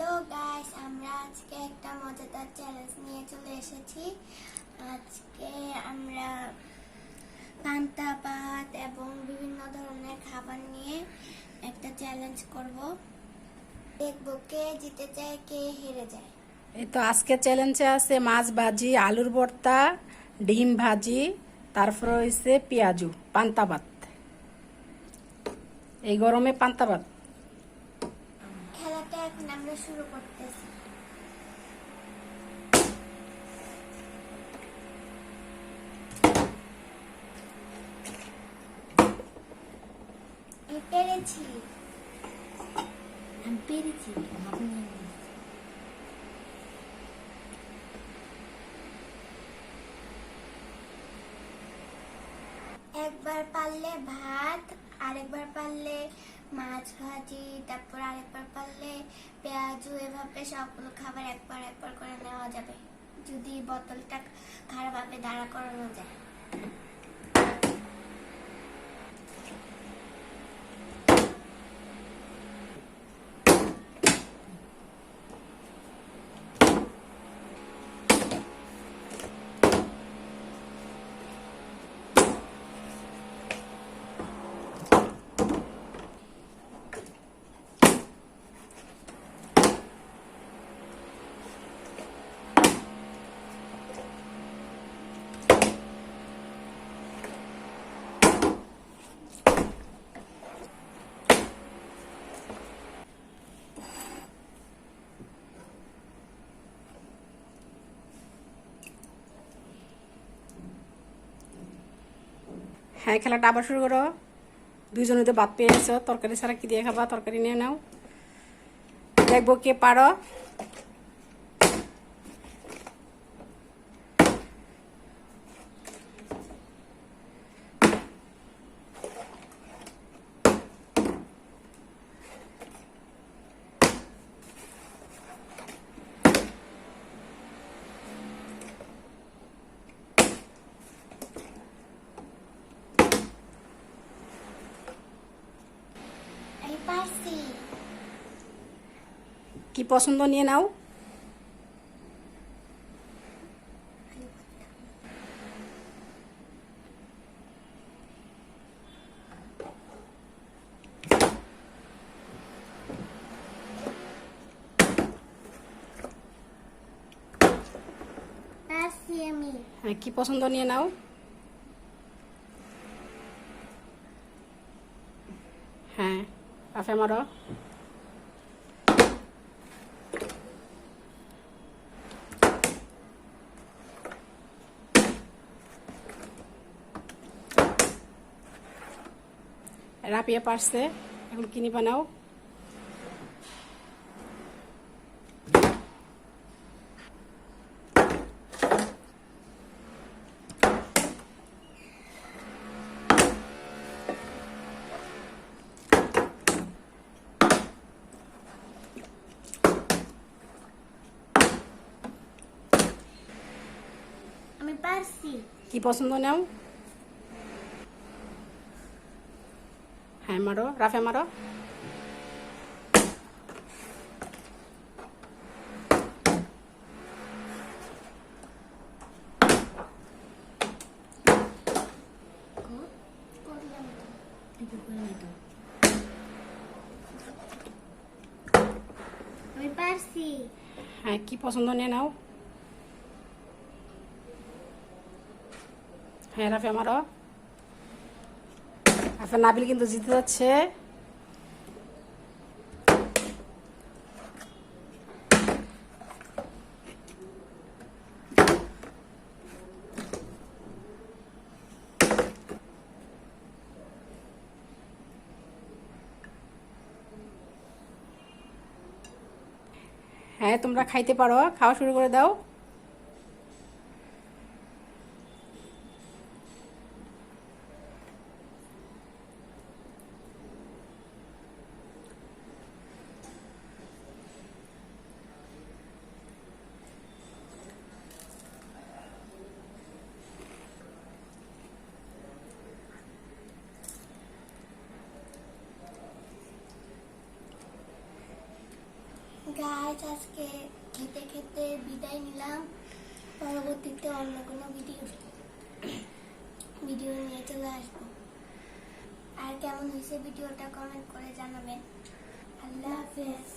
Hello guys, আমরা আজকে একটা মজাদার চ্যালেঞ্জ নিয়ে চলে এসেছি। আজকে আমরা পান্তা ভাত এবং বিভিন্ন ধরনের খাবার নিয়ে একটা চ্যালেঞ্জ করব। দেখব কে জিতে যায়, কে হেরে যায়। এই তো আজকে চ্যালেঞ্জে আছে মাছ ভাজি, আলুর ভর্তা, ডিম ভাজি, তারপরে হয়েছে পেঁয়াজু, পান্তা ভাত। এই গরমে পান্তা ভাত। খেলাটা এখন আমরা শুরু করতেছি। পেরেছি। আমি পেরেছি একবার পারলে ভাত আরেকবার পারলে মাছ ভাজি, তারপর আরেকবার পারলে পেঁয়াজু, এভাবে সবগুলো খাবার একবার একবার করে নেওয়া যাবে। যদি বোতলটা খারাপভাবে দাঁড়া করানো যায়। হ্যাঁ খেলাটা আবার শুরু করো। দুইজনে তো বাদ পেয়ে আছো তরকারি ছাড়া কি দিয়ে খাবা? তরকারি নিয়ে নাও। দেখব কে পারো। কি পছন্দ নিয়ে নাও। হ্যাঁ কি পছন্দ নিয়ে নাও। হ্যাঁ কাফে মারো রাপিয়ে পারছে এখন কিনি বানাও আমি কি পছন্দ নাও? হ্যাঁ মারো রাফে মারো হ্যাঁ কি পছন্দ নিয়ে নাও হ্যাঁ রাফে মারো আপনার নাবিল কিন্তু জিতে যাচ্ছে। হ্যাঁ তোমরা খাইতে পারো। খাওয়া শুরু করে দাও। গাইস আজকে খেতে খেতে বিদায় নিলাম। পরবর্তীতে অন্য কোনো ভিডিও ভিডিও নিয়ে চলে আসব। আর কেমন হয়েছে ভিডিওটা কমেন্ট করে জানাবেন। আল্লাহ হাফেজ।